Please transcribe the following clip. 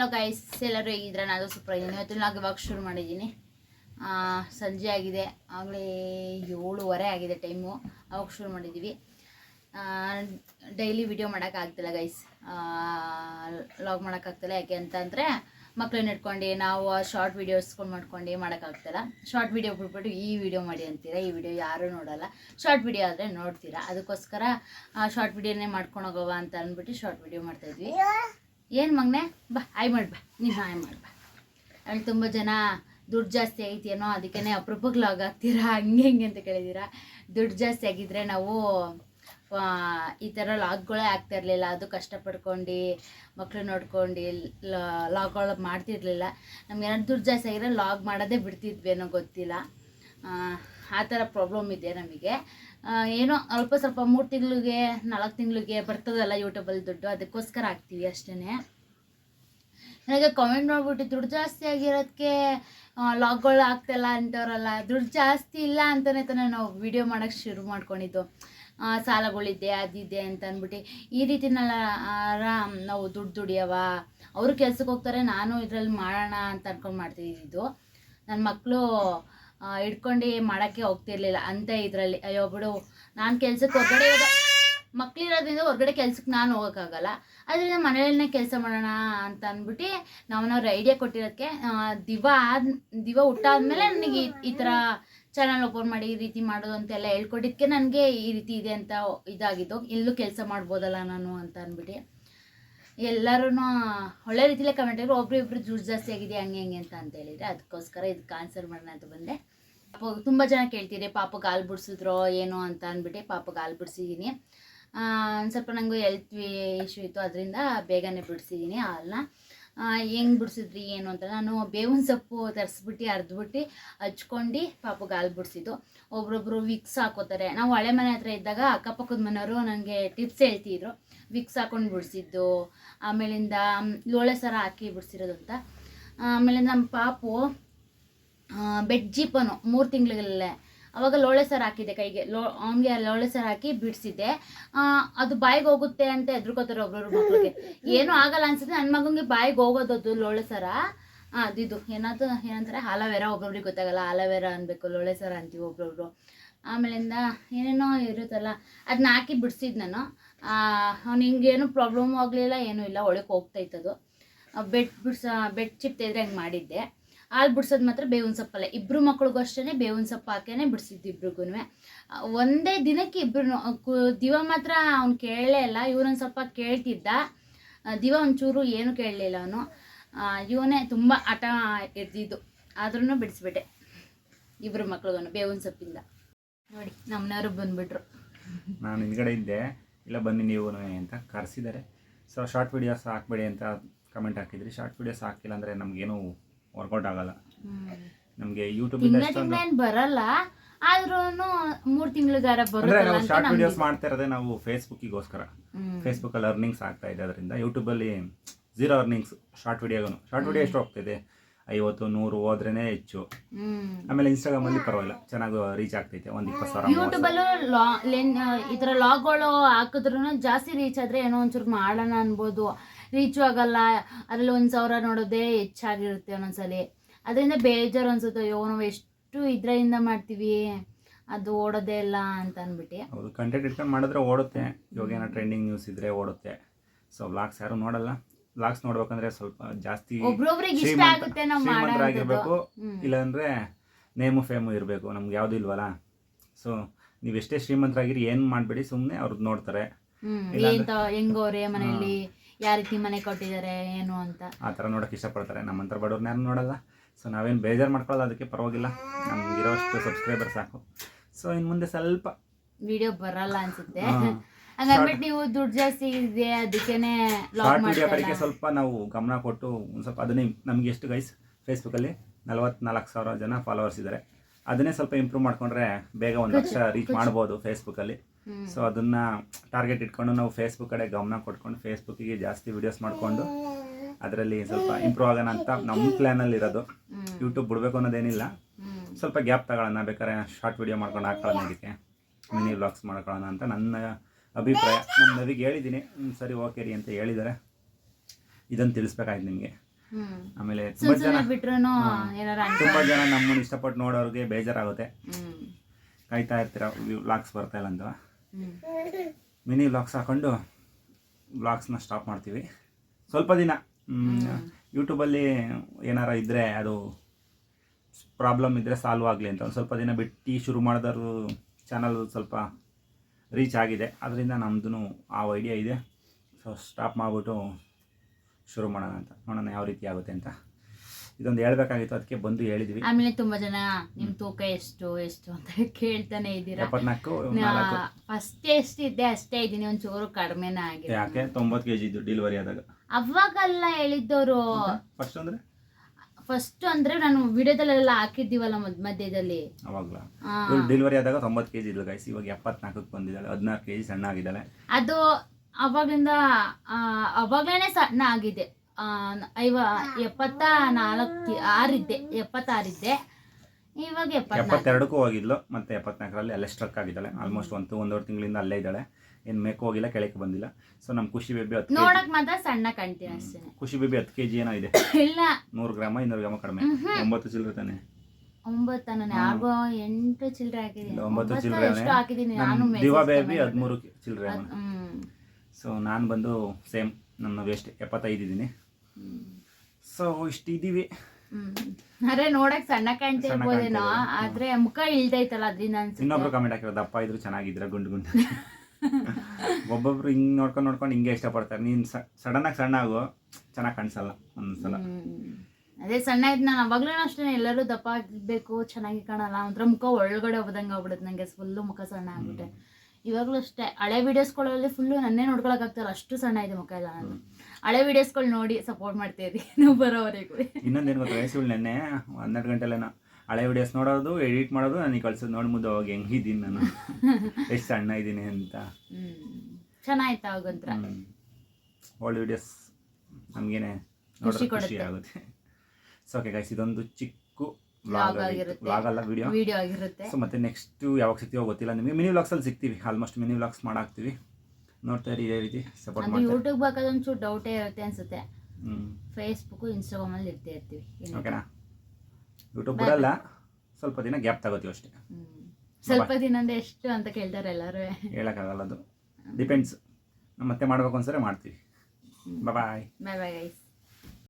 Hello guys ಎಲ್ಲರೂ ಹೇಗಿದ್ರೆ ನಾನು super ಇದ್ದೀನಿ ಇವತ್ತು ನಾನು ಇವಾಗ ಶುರು ಮಾಡಿದ್ದೀನಿ. ಸಂಜೆ ಆಗಿದೆ. ಆಗಲೇ ಏಳುವರೆ ಆಗಿದೆ ಟೈಮು ಅವಾಗ ಶುರು ಮಾಡಿದ್ದೀವಿ. ಡೈಲಿ ವಿಡಿಯೋ ಮಾಡೋಕ್ಕಾಗ್ತಿಲ್ಲ ಗೈಸ್ ಲಾಗ್ ಮಾಡೋಕ್ಕಾಗ್ತಿಲ್ಲ ಯಾಕೆ ಅಂತಂದರೆ ಮಕ್ಳನ್ನ ಇಟ್ಕೊಂಡು ನಾವು ಶಾರ್ಟ್ ವೀಡಿಯೋಸ್ಕೊಂಡು ಮಾಡ್ಕೊಂಡು ಮಾಡೋಕ್ಕಾಗ್ತಿಲ್ಲ ಶಾರ್ಟ್ ವೀಡಿಯೋ ಬಿಟ್ಬಿಟ್ಟು ಈ ವಿಡಿಯೋ ಮಾಡಿ ಅಂತೀರಾ? ಈ ವಿಡಿಯೋ ಯಾರೂ ನೋಡಲ್ಲ. ಶಾರ್ಟ್ ವಿಡಿಯೋ ಆದರೆ ನೋಡ್ತೀರಾ? ಅದಕ್ಕೋಸ್ಕರ ಶಾರ್ಟ್ ವಿಡಿಯೋನೇ ಮಾಡ್ಕೊಂಡು ಹೋಗೋವ ಅಂತ ಅಂದ್ಬಿಟ್ಟು ಶಾರ್ಟ್ ವಿಡಿಯೋ ಮಾಡ್ತಾಯಿದ್ವಿ ಏನು ಮಗನೆ? ಬಾ ಆಯ್ ಮಾಡಿ ಬಾ ನೀವು ಆಯ್ ಮಾಡಿ ಬಾ. ಅಲ್ಲಿ ತುಂಬ ಜನ ದುಡ್ಡು ಜಾಸ್ತಿ ಆಗೈತೇನೋ ಅದಕ್ಕೇ ಅಪರೂಪಕ್ಕೆ ಲಾಗ್ ಆಗ್ತೀರಾ ಹಂಗೆ ಹಿಂಗೆ ಅಂತ ಕೇಳಿದ್ದೀರಾ ದುಡ್ಡು ಜಾಸ್ತಿ ಆಗಿದ್ರೆ ನಾವು ಈ ಥರ ಲಾಗ್ಗಳೇ ಆಗ್ತಾ ಇರಲಿಲ್ಲ. ಅದು ಕಷ್ಟಪಡ್ಕೊಂಡು ಮಕ್ಕಳು ನೋಡ್ಕೊಂಡು ಲಾಗ್ಗಳು ಮಾಡ್ತಿರ್ಲಿಲ್ಲ. ನಮ್ಗೆ ಏನಾದ್ರು ದುಡ್ಡು ಜಾಸ್ತಿ ಆಗಿದ್ರೆ ಲಾಗ್ ಮಾಡೋದೇ ಬಿಡ್ತಿದ್ವೇನೋ ಗೊತ್ತಿಲ್ಲ. ಆ, ಥರ ಪ್ರಾಬ್ಲಮ್ ಇದೆ ನಮಗೆ. ಏನೋ ಅಲ್ಪ ಸ್ವಲ್ಪ ಮೂರು ತಿಂಗಳಿಗೆ, ನಾಲ್ಕು ತಿಂಗಳಿಗೆ ಬರ್ತದಲ್ಲ ಯೂಟ್ಯೂಬಲ್ಲಿ ದುಡ್ಡು, ಅದಕ್ಕೋಸ್ಕರ ಹಾಕ್ತೀವಿ ಅಷ್ಟೇ ನನಗೆ ಕಾಮೆಂಟ್ ಮಾಡಿಬಿಟ್ಟು ದುಡ್ಡು ಜಾಸ್ತಿ ಆಗಿರೋದಕ್ಕೆ ಲಾಗ್ಗಳು ಆಗ್ತಾಯಿಲ್ಲ ಅಂತವ್ರಲ್ಲ, ದುಡ್ಡು ಜಾಸ್ತಿ ಇಲ್ಲ ಅಂತಲೇ ತಾನೇ ನಾವು ವಿಡಿಯೋ ಮಾಡೋಕ್ಕೆ ಶುರು ಮಾಡ್ಕೊಂಡಿದ್ದು. ಸಾಲಗಳಿದೆ ಅದಿದೆ ಅಂತ ಅಂದ್ಬಿಟ್ಟು. ಈ ರೀತಿನೆಲ್ಲ ಆರಾಮ್ ನಾವು ದುಡ್ಡು ದುಡಿಯವ, ಅವರು ಕೆಲ್ಸಕ್ಕೆ ಹೋಗ್ತಾರೆ, ನಾನು ಇದರಲ್ಲಿ ಮಾಡೋಣ ಅಂತ ಅನ್ಕೊಂಡು ಮಾಡ್ತಿದ್ದು. ನನ್ನ ಮಕ್ಕಳು ಹಿಡ್ಕೊಂಡು ಮಾಡೋಕ್ಕೆ ಹೋಗ್ತಿರ್ಲಿಲ್ಲ. ಅಂತ ಇದರಲ್ಲಿ. ಅಯ್ಯೋ ಬಿಡು. ನಾನು ಕೆಲ್ಸಕ್ಕೆ ಹೊರಗಡೆ ಇವಾಗ ಮಕ್ಕಳಿರೋದ್ರಿಂದ ಹೊರಗಡೆ ಕೆಲ್ಸಕ್ಕೆ ನಾನು ಹೋಗೋಕ್ಕಾಗಲ್ಲ. ಅದರಿಂದ ಮನೆಯಲ್ಲೇ ಕೆಲಸ ಮಾಡೋಣ ಅಂತ ಅಂದ್ಬಿಟ್ಟು ನಾವು ನಾವು ಐಡಿಯಾ ಕೊಟ್ಟಿರೋದಕ್ಕೆ ದಿವ ಆದ, ದಿವ ಹುಟ್ಟಾದ್ಮೇಲೆ ನನಗೆ ಈ- ಈ ಥರ ಚಾನಲ್ ಓಪನ್ ಮಾಡಿ ಈ ರೀತಿ ಮಾಡೋದು ಅಂತೆಲ್ಲ ಹೇಳ್ಕೊಟ್ಟಿದ್ದಕ್ಕೆ ನನಗೆ ಈ ರೀತಿ ಇದೆ ಅಂತ ಇದಾಗಿದ್ದು. ಎಲ್ಲೂ ಕೆಲಸ ಮಾಡ್ಬೋದಲ್ಲ ನಾನು ಅಂತ ಅಂದ್ಬಿಟ್ಟು. ಎಲ್ಲರೂ ಒಳ್ಳೆ ರೀತಿಲೇ ಕಮೆಂಟ್ ಆಗಿದ್ರು ಒಬ್ರು ಇಬ್ರು ಜೂಜ್ ಜಾಸ್ತಿ ಆಗಿದೆ, ಹಂಗೆ ಹಂಗೆ ಅಂತ ಅಂತ ಹೇಳಿದ್ರೆ. ಅದಕ್ಕೋಸ್ಕರ ಇದಕ್ಕೆ ಆನ್ಸರ್ ಮಾಡೋಣ ಅಂತ ಬಂದೆ. ಪಾಪ ತುಂಬ ಜನ ಕೇಳ್ತೀರಿ ಪಾಪಗೆ ಹಾಲು ಬಿಡಿಸಿದ್ರೋ ಏನೋ ಅಂತ ಅಂದ್ಬಿಟ್ಟು ಪಾಪಗೆ ಹಾಲು ಬಿಡಿಸಿದ್ದೀನಿ. ಸ್ವಲ್ಪ ನನಗೂ ಹೆಲ್ತ್ ಇಶ್ಯೂ ಇತ್ತು, ಅದರಿಂದ ಬೇಗನೆ ಬಿಡಿಸಿದ್ದೀನಿ ಹಾಲನ್ನ. ಹೆಂಗೆ ಬಿಡಿಸಿದ್ರಿ ಏನು ಅಂತ ನಾನು ಬೇವಿನ ಸೊಪ್ಪು ತರಿಸ್ಬಿಟ್ಟು ಅರ್ದ್ಬಿಟ್ಟು ಹಚ್ಕೊಂಡು ಪಾಪಗೆ ಹಾಲು ಬಿಡಿಸಿದ್ದು. ಒಬ್ರೊಬ್ರು ವಿಕ್ಸ್ ಹಾಕೋತಾರೆ. ನಾವು ಹಳೆ ಮನೆ ಹತ್ರ ಇದ್ದಾಗ ಅಕ್ಕಪಕ್ಕದ ಮನೆಯವರು ನನಗೆ ಟಿಪ್ಸ್ ಹೇಳ್ತಿದ್ರು. ವಿಕ್ಸ್ ಹಾಕೊಂಡು ಬಿಡಿಸಿದ್ದು. ಆಮೇಲಿಂದ ಲೋಳೆ ಸರ ಹಾಕಿ ಬಿಡಿಸಿರೋದು ಅಂತ. ಆಮೇಲೆ ನಮ್ಮ ಪಾಪು ಬೆಡ್ ಜೀಪನು ಮೂರು ತಿಂಗಳಿಗಲ್ಲೇ ಅವಾಗ ಲೋಳೆ ಸರ್ ಹಾಕಿದ್ದೆ ಕೈಗೆ. ಲೋ ಅವನಿಗೆ ಲೋಳೆ ಸರ್ ಹಾಕಿ ಬಿಡಿಸಿದ್ದೆ. ಅದು ಬಾಯಿಗೆ ಹೋಗುತ್ತೆ ಅಂತ ಎದ್ರುಕೋತಾರೆ ಒಬ್ರೊಬ್ರು ಮಕ್ಳಿಗೆ. ಏನೂ ಆಗಲ್ಲ ಅನ್ಸುತ್ತೆ. ನನ್ನ ಮಗನಿಗೆ ಬಾಯಿಗೆ ಹೋಗೋದದು ಲೋಳೆ ಸರ. ಅದಿದು ಏನಾದ್ರು ಏನಂತಾರೆ, ಆಲೋವೆರಾ ಒಬ್ಬೊಬ್ರಿಗೆ ಗೊತ್ತಾಗಲ್ಲ. ಆಲೋವೆರಾ ಅನ್ಬೇಕು, ಲೋಳೆ ಸರ ಅಂತೀವಿ ಒಬ್ರೊಬ್ರು. ಆಮೇಲಿಂದ ಏನೇನೋ ಇರುತ್ತಲ್ಲ ಅದನ್ನ ಹಾಕಿ ಬಿಡಿಸಿದ್ ನಾನು. ಅವ್ನು ಹಿಂಗೇನು ಪ್ರಾಬ್ಲಮ್ ಆಗಲಿಲ್ಲ, ಏನೂ ಇಲ್ಲ. ಒಳಗೆ ಹೋಗ್ತಾ ಇತ್ತದು ಬೆಡ್ ಬಿಡ್ಸ, ಬೆಡ್ ಚಿಪ್ ತೆಗೆದ್ರೆ ಹಂಗೆ ಮಾಡಿದ್ದೆ. ಹಾಲು ಬಿಡ್ಸೋದು ಮಾತ್ರ ಬೇವಿನ ಸೊಪ್ಪಲ್ಲ. ಇಬ್ಬರು ಮಕ್ಳಿಗೂ ಅಷ್ಟೇ ಬೇವಿನ ಸೊಪ್ಪು ಹಾಕೇನೆ ಬಿಡಿಸಿದ್ದು ಇಬ್ರಿಗೂ ಒಂದೇ ದಿನಕ್ಕೆ ಇಬ್ರು ದಿವ ಮಾತ್ರ ಅವ್ನು ಕೇಳಲೇ ಇಲ್ಲ. ಇವನೊಂದು ಸ್ವಲ್ಪ ಕೇಳ್ತಿದ್ದ. ದಿವ ಒಂಚೂರು ಏನು ಕೇಳಲಿಲ್ಲ ಅವನು. ಇವನೇ ತುಂಬ ಹಠ ಹಿಡ್ದಿದ್ದು ಆದ್ರೂ ಬಿಡಿಸ್ಬಿಟ್ಟೆ. ಇಬ್ಬರು ಮಕ್ಳಿಗೂ ಬೇವಿನ ಸೊಪ್ಪಿಂದ. ನೋಡಿ, ನಮ್ಮನವರು ಬಂದ್ಬಿಟ್ರು. ನಾನು ಹಿಂದ್ಗಡೆ ಇದ್ದೆ. ಇಲ್ಲ, ಬನ್ನಿ ನೀವು ಅಂತ ಕರೆಸಿದ್ದಾರೆ ಸೊ ಶಾರ್ಟ್ ವೀಡಿಯೋಸ್ ಹಾಕ್ಬೇಡಿ ಅಂತ ಕಮೆಂಟ್ ಹಾಕಿದ್ರಿ. ಶಾರ್ಟ್ ವೀಡಿಯೋಸ್ ಹಾಕಿಲ್ಲ ಅಂದರೆ ನಮಗೇನು ವರ್ಕೌಟ್ ಆಗಲ್ಲ. ನಮಗೆ ಯೂಟ್ಯೂಬ್ ತಿಂಗಳ ಎಷ್ಟೊಂದು ತಿಂಗಳ ಏನ್ ಬರಲ್ಲ ಆದ್ರೂ ಮೂರ್ ತಿಂಗಳಿಗಾರ ಅಂದರೆ ಬರುತ್ತಲ್ಲ ನಾವು ಶಾರ್ಟ್ ವಿಡಿಯೋಸ್ ಮಾಡ್ತಾ ಇರೋದೇ ನಾವು ಫೇಸ್ಬುಕ್ಕಿಗೋಸ್ಕರ ಫೇಸ್ಬುಕ್ ಅಲ್ಲಿ ಅರ್ನಿಂಗ್ಸ್ ಆಗ್ತಾ ಇದೆ ಅದರಿಂದ. ಯೂಟ್ಯೂಬಲ್ಲಿ ಜೀರೋ ಅರ್ನಿಂಗ್ಸ್ ಶಾರ್ಟ್ ವಿಡಿಯೋಗೂ ಶಾರ್ಟ್ ವಿಡಿಯೋ ಎಷ್ಟು ಹೋಗ್ತಿದೆ? ಐವತ್ತು ನೂರು ಹೋದ್ರೇನೆ ಹೆಚ್ಚು. ಆಮೇಲೆ ಇನ್ಸ್ಟಾಗ್ರಾಮ್ ಅಲ್ಲಿ ಪರವಾಗಿಲ್ಲ. ಚೆನ್ನಾಗಿ ರೀಚ್ ಆಗ್ತೈತೆ. ಒಂದ್ ಇಪ್ಪತ್ತು ಸಾವಿರ ಮೂವತ್ತು ಯೂಟ್ಯೂಬ್ ಅಲ್ಲೂ ಈ ತರ ಲಾಗ್ಗಳು ಹಾಕಿದ್ರು ಜಾಸ್ತಿ ರೀಚ್ ಆದ್ರೆ ಏನೋ ಒಂಚೂರು ಮಾಡೋಣ ಅನ್ಬೋದು. ರೀಚು ಆಗಲ್ಲ ಅದ್ರಲ್ಲಿ ಒಂದು ಸಾವಿರ ನೋಡೋದೇ ಹೆಚ್ಚಾಗಿರುತ್ತೆ ಒಂದೊಂದ್ಸಲಿ. ಅದರಿಂದ ಬೇಜಾರು ಅನ್ಸುತ್ತೆ ಅಯ್ಯೋ ನಾವು ಎಷ್ಟು ಇದರಿಂದ ಮಾಡ್ತೀವಿ? ಅದು ಓಡೋದೇ ಇಲ್ಲ ಅಂತ ಅಂದ್ಬಿಟ್ಟು ಹೌದು ಕಂಟೆಂಟ್ ಇಟ್ಕೊಂಡು ಮಾಡಿದ್ರೆ ಓಡುತ್ತೆ. ಇವಾಗ ಏನೋ ಟ್ರೆಂಡಿಂಗ್ ನ್ಯೂಸ್ ಇದ್ರೆ ಓಡುತ್ತೆ. ಸೊ ಬ್ಲಾಗ್ಸ್ ಯಾರು ನೋಡಲ್ಲ. ಬ್ಲಾಗ್ಸ್ ನೋಡ್ಬೇಕಂದ್ರೆ ಸ್ವಲ್ಪ ಜಾಸ್ತಿ ಶ್ರೀಮಂತರಾಗಿರ್ಬೇಕು. ಇಲ್ಲಾಂದ್ರೆ ನೇಮು ಫೇಮು ಇರಬೇಕು. ನಮ್ಗೆ ಯಾವುದು ಇಲ್ವಲ್ಲ. ಸೊ ನೀವು ಎಷ್ಟೇ ಶ್ರೀಮಂತರಾಗಿರಿ ಏನು ಮಾಡಬೇಡಿ ಸುಮ್ಮನೆ ಅವ್ರದ್ದು ನೋಡ್ತಾರೆ. ಹ್ಮ್. ಎಂತ ಹೆಂಗೋರೆ ಮನೆಯಲ್ಲಿ ಯಾವ ರೀತಿ ಮನೆ ಕೊಟ್ಟಿದ್ದಾರೆ ಏನು ಅಂತ. ಆ ಥರ ನೋಡೋಕೆ ಇಷ್ಟಪಡ್ತಾರೆ. ನಮ್ಮಂಥ ಬಡವ್ರನ್ನ ಯಾರು ನೋಡಲ್ಲ. ಸೊ ನಾವೇನು ಬೇಜಾರು ಮಾಡ್ಕೊಳ್ಳೋದು ಅದಕ್ಕೆ ಪರವಾಗಿಲ್ಲ. ನಮ್ಗೆ ಇರೋಷ್ಟು ಸಬ್ಸ್ಕ್ರೈಬರ್ ಸಾಕು. ಸೊ ಇನ್ ಮುಂದೆ ಸ್ವಲ್ಪ ವಿಡಿಯೋ ಬರಲ್ಲ ಅನ್ಸುತ್ತೆ. ಹಾ. ಹಂಗನ್ಬಿಟ್ಟು ನೀವು ದುಡ್ಡು ಜಾಸ್ತಿ ಇದೆ ಅದಕ್ಕೇನೆ ಶಾರ್ಟ್ ವಿಡಿಯೋ ಕಡೆಗೆ ಸ್ವಲ್ಪ ನಾವು ಗಮನ ಕೊಟ್ಟು ಒಂದು ಸ್ವಲ್ಪ ಅದನ್ನೇ ನಮಗೆ ಎಷ್ಟು ಗೈಸ್ ಫೇಸ್ಬುಕ್ಕಲ್ಲಿ ನಲವತ್ನಾಲ್ಕು ಸಾವಿರ ಜನ ಫಾಲೋವರ್ಸ್ ಇದ್ದಾರೆ. ಅದನ್ನೇ ಸ್ವಲ್ಪ ಇಂಪ್ರೂವ್ ಮಾಡ್ಕೊಂಡ್ರೆ ಬೇಗ ಒಂದು ಲಕ್ಷ ರೀಚ್ ಮಾಡ್ಬೋದು ಫೇಸ್ಬುಕ್ಕಲ್ಲಿ. ಸೊ ಅದನ್ನ ಟಾರ್ಗೆಟ್ ಇಟ್ಕೊಂಡು ನಾವು ಫೇಸ್ಬುಕ್ ಕಡೆ ಗಮನ ಕೊಟ್ಕೊಂಡು ಫೇಸ್ಬುಕ್ಕಿಗೆ ಜಾಸ್ತಿ ವಿಡಿಯೋಸ್ ಮಾಡಿಕೊಂಡು ಅದರಲ್ಲಿ ಸ್ವಲ್ಪ ಇಂಪ್ರೂವ್ ಆಗೋಣ ಅಂತ ನಮ್ಮ ಪ್ಲ್ಯಾನಲ್ಲಿ ಇರೋದು. ಯೂಟ್ಯೂಬ್ ಬಿಡಬೇಕು ಅನ್ನೋದೇನಿಲ್ಲ. ಸ್ವಲ್ಪ ಗ್ಯಾಪ್ ತಗೊಳ್ಳೋಣ ಬೇಕಾದ್ರೆ ಶಾರ್ಟ್ ವಿಡಿಯೋ ಮಾಡ್ಕೊಂಡು ಹಾಕೊಳ್ಳೋಣ ಇದಕ್ಕೆ. ಮಿನಿ ವ್ಲಾಗ್ಸ್ ಮಾಡ್ಕೊಳ್ಳೋಣ ಅಂತ ನನ್ನ ಅಭಿಪ್ರಾಯ. ನಮ್ಮ ನವಿಗೆ ಹೇಳಿದ್ದೀನಿ ಸರಿ ಓಕೆ ರೀ ಅಂತ ಹೇಳಿದ್ದಾರೆ ಇದನ್ನು ತಿಳಿಸ್ಬೇಕಾಯ್ತು ನಿಮಗೆ. ಆಮೇಲೆ ತುಂಬಾ ಜನ ಬಿಟ್ರು ಏನಾರ ಅನ್ಕೊ ಜನ ನಮ್ಮನ್ನ ಇಷ್ಟಪಟ್ಟು ನೋಡೋರಿಗೆ ಬೇಜಾರಾಗುತ್ತೆ. ಕಾಯ್ತಾ ಇರ್ತೀರ? ವ್ಲಾಗ್ಸ್ ಬರ್ತಾ ಇಲ್ಲ ಅಂತ ಮಿನಿ ವ್ಲಾಗ್ಸ್ ಹಾಕೊಂಡು ವ್ಲಾಗ್ಸ್ನ ಸ್ಟಾಪ್ ಮಾಡ್ತೀವಿ. ಸ್ವಲ್ಪ ದಿನ. ಯೂಟ್ಯೂಬಲ್ಲಿ ಏನಾರ ಇದ್ದರೆ ಅದು ಪ್ರಾಬ್ಲಮ್ ಇದ್ದರೆ ಸಾಲ್ವ್ ಆಗಲಿ ಅಂತ ಒಂದು ಸ್ವಲ್ಪ ದಿನ ಬಿಟ್ಟು ಶುರು ಮಾಡಿದವರು ಚಾನಲ್ ಸ್ವಲ್ಪ ರೀಚ್ ಆಗಿದೆ. ಅದರಿಂದ ನಮ್ಮದು ಆ ಐಡಿಯಾ ಇದೆ. ಸೊ ಸ್ಟಾಪ್ ಮಾಡಿಬಿಟ್ಟು ಶುರು ಮಾಡೋಣ ಅಂತ. ನೋಡೋಣ ಯಾವ ರೀತಿ ಆಗುತ್ತೆ ಅಂತ. ಇದೊಂದು ಹೇಳ್ಬೇಕಾಗಿತ್ತು ಅದಕ್ಕೆ ಬಂದು ಹೇಳಿದ್ವಿ. ಆಮೇಲೆ ತುಂಬಾ ಜನ ನಿಮ್ ತೂಕ ಎಷ್ಟು ಎಷ್ಟು ಅಂತ ಕೇಳ್ತಾನೆ ಇದ್ದೀರಾ? ಎಪ್ಪತ್ನಾಲ್ಕು ನಾಲ್ಕು. ಫಸ್ಟ್ ಎಷ್ಟಿದ್ದೆ ಅಷ್ಟೇ ಇದ್ದೀನಿ. ಒಂಚೂರು ಕಡಿಮೆನ ಆಗಿದೆ ಯಾಕೆ? ತೊಂಬತ್ತು ಕೆಜಿ ಇದ್ದು ಡೆಲಿವರಿ ಆದಾಗ. ಅವಾಗಲ್ಲ ಹೇಳಿದ್ದವರು ಫಸ್ಟ್ ಅಂದ್ರೆ? ಫಸ್ಟ್ ಅಂದ್ರೆ ನಾನು ವಿಡಿಯೋದಲ್ಲೆಲ್ಲ ಹಾಕಿದ್ದೀವಲ್ಲ ಮಧ್ಯದಲ್ಲಿ. ಅವಾಗಲ. ಡೆಲಿವರಿ ಆದಾಗ ತೊಂಬತ್ತು ಕೆಜಿ ಇದ್ಲು ಗೈಸ್ ಇವಾಗ ಎಪ್ಪತ್ನಾಲ್ಕಕ್ಕೆ ಬಂದಿದ್ದಾಳೆ ಹದಿನಾರು ಕೆಜಿ ಸಣ್ಣ ಆಗಿದ್ದಾಳೆ ಅದು ಅವಾಗ್ಲಿಂದ ಅವಾಗಲೇ ಅವಾಗ್ಲೇನೆ ಸಣ್ಣ ಆಗಿದೆ ಆ, ಐವ ಎಪ್ಪತ್ತ ನಾಲ್ಕು ಆರಿದ್ದೆ ಎಪ್ಪತ್ತಾರಿದ್ದೆ. ಇವಾಗ ಎಪ್ಪತ್ತೆರಡಕ್ಕೂ ಹೋಗಿದ್ಲು ಮತ್ತೆ ಎಪ್ಪತ್ನಾಲ್ಕರಲ್ಲಿ ಅಲ್ಲೇ ಸ್ಟ್ರಕ್ ಆಗಿದ್ದಾಳೆ. ಆಲ್ಮೋಸ್ಟ್ ಒಂದು ಒಂದೂವರೆ ತಿಂಗಳಿಂದ ಅಲ್ಲೇ ಇದ್ದಾಳೆ. ಏನು ಮೇಕ್ ಹೋಗಿಲ್ಲ ಕೆಳಕ್ಕೆ ಬಂದಿಲ್ಲ. ಸೊ ನಮ್ಮ ಖುಷಿ ಬೇಬಿ ಹತ್ತು ನೋಡಕ್ ಮಾತ್ರ ಸಣ್ಣ ಕಂಟಿ ಅಷ್ಟೇ. ಖುಷಿ ಬೇಬಿ ಹತ್ತು ಕೆ ಜಿ ಏನೋ ಇದೆ. ಇಲ್ಲ. ನೂರು ಗ್ರಾಮ ಇನ್ನೂರು ಗ್ರಾಮ ಕಡಿಮೆ. ಒಂಬತ್ತು ಚಿಲ್ಲರೆ ತಾನೆ? ಒಂಬತ್ತು ನಾನು ಎಂಟು ಚಿಲ್ಲರೆ ಹಾಕಿದ್ದೀನಿ ಒಂಬತ್ತು ಚಿಲ್ಲರೆ ಹಾಕಿದ್ದೀನಿ ದಿವಾ ಬೇಬಿ. ಹದಿಮೂರು ಚಿಲ್ಲರೆ ಸೊ ನಾನು ಬಂದು ಸೇಮ್ ನನ್ನ ವೇಸ್ಟ್ ಎಪ್ಪತ್ತೈದು ಇದ್ದೀನಿ. ಸೊ ಇಷ್ಟು ಇದ್ದೀವಿ. ಅರೆ ನೋಡಕ್ ಸಣ್ಣ ಕಾಣ್ತಿರ್ಬೋದೇನೋ. ಆದ್ರೆ ಮುಖ ಇಳ್ದೈತಲ್ಲ ಅದರಿಂದ ಅನ್ಸುತ್ತೆ. ಇನ್ನೊಬ್ರು ಕಮೆಂಟ್ ಹಾಕಿರೋ ದಪ್ಪ ಇದ್ರು ಚೆನ್ನಾಗಿದ್ರ ಗುಂಡು ಗುಂಡು? ಒಬ್ಬೊಬ್ರು ಹಿಂಗೆ ನೋಡ್ಕೊಂಡು ನೋಡ್ಕೊಂಡು ಹಿಂಗೆ ಇಷ್ಟಪಡ್ತಾರೆ. ನೀನು ಸಡನ್ ಆಗಿ ಸಣ್ಣ ಆಗು ಚೆನ್ನಾಗಿ ಕಾಣಿಸಲ್ಲ ಒಂದ್ಸಲ. ಅದೇ ಸಣ್ಣ ಇದ್ ನಾನು ಅವಾಗ್ಲೂ ಅಷ್ಟೇ ಎಲ್ಲರೂ ದಪ್ಪ ಆಗ್ಬೇಕು ಚೆನ್ನಾಗಿ ಕಾಣಲ್ಲ ಒಂಥರ ಮುಖ ಒಳಗಡೆ ಹೋದಂಗೆ ಆಗ್ಬಿಡುತ್ತೆ ನಂಗೆ ಫುಲ್ಲು ಮುಖ ಸಣ್ಣ ಆಗ್ಬಿಟ್ಟೆ ಇವಾಗ್ಲೂ ಅಷ್ಟೇ. ಹಳೆ ವೀಡಿಯೋಸ್ಗಳಲ್ಲಿ ಫುಲ್ಲು ನನ್ನೇ ನೋಡ್ಕೊಳಕ್ ಆಗ್ತಾರಲ್ಲ ಅಷ್ಟು ಸಣ್ಣ ಇದೆ ಮುಖ ಎಲ್ಲ ನಾನು. ಹಳೆ ವೀಡಿಯೋಸ್ಗಳು ನೋಡಿ ಸಪೋರ್ಟ್ ಮಾಡ್ತಾ ಇದ್ದೀವಿ ನೀವು ಬರೋವರೆಗೂ. ಇನ್ನೊಂದೇನು ಗೊತ್ತಾ? ವಯಸ್ಸು ನೆನ್ನೆ ಹನ್ನೆರಡು ಗಂಟೆಲ್ಲ ಹಳೆ ವಿಡಿಯೋಸ್ ನೋಡೋದು ಎಡಿಟ್ ಮಾಡೋದು ನನಗೆ ಕಳ್ಸೋದು. ನೋಡಿ ಮುದ್ದು ಅವಾಗ ಹೆಂಗಿದ್ದೀನಿ ನಾನು. ಎಷ್ಟು ಸಣ್ಣ ಇದ್ದೀನಿ ಅಂತ. ಚೆನ್ನಾಗಿತ್ತು ಅವಾಗಂತ್ರ ಓಲ್ಡ್ ವಿಡಿಯೋಸ್ ನಮಗೇನೆ ಖುಷಿ ನೋಡೋದು ಖುಷಿ ಕೊಡುತ್ತೆ. ಆಗುತ್ತೆ. ಸೊ ಓಕೆ ಗೈಸ್ ಇದೊಂದು ಚಿಕ್ಕ ವ್ಲಾಗ್ ಆಗಿರುತ್ತೆ. ವ್ಲಾಗ್ ಅಲ್ಲ ವಿಡಿಯೋ ವಿಡಿಯೋ ಆಗಿರುತ್ತೆ. ಸೊ ಮತ್ತೆ ನೆಕ್ಸ್ಟ್ ಯಾವಾಗ ಸಿಗ್ತೀವೋ ಗೊತ್ತಿಲ್ಲ. ನಿಮಗೆ ಮಿನಿ ವ್ಲಾಗ್ಸಲ್ಲಿ ಸಿಗ್ತೀವಿ. ಆಲ್ಮೋಸ್ಟ್ ಮಿನಿ ವ್ಲಾಗ್ಸ್ ಮಾಡಾಕ್ತೀವಿ. ನೋಡ್ತಾ ಇರಿ ಇದೇ ರೀತಿ ಸಪೋರ್ಟ್ ಮಾಡಿ ಯೂಟ್ಯೂಬ್ ಹಾಕೋದು ಒಂಚೂರು ಡೌಟೇ ಇರುತ್ತೆ ಅನ್ಸುತ್ತೆ. ಫೇಸ್ಬುಕ್ ಇನ್ಸ್ಟಾಗ್ರಾಮ್ ಅಲ್ಲಿ ಇರ್ತೇ ಇರ್ತೀವಿ. ಓಕೆನಾ ಯೂಟ್ಯೂಬ್ ಬಿಡಲ್ಲ. ಸ್ವಲ್ಪ ದಿನ ಗ್ಯಾಪ್ ತಗೋತೀವಿ ಅಷ್ಟೇ. ಸ್ವಲ್ಪ ದಿನ ಅಂದ್ರೆ ಎಷ್ಟು ಅಂತ ಕೇಳ್ತಾರೆ ಎಲ್ಲರೂ. ಹೇಳಕ್ಕಾಗಲ್ಲ ಅದು. ಡಿಪೆಂಡ್ಸ್ ಮತ್ತೆ ಮಾಡ್ಬೇಕು ಅನ್ಸರೆ ಮಾಡ್ತೀವಿ. ಬಾಯ್ ಬಾಯ್ ಬಾಯ್ ಗೈಸ್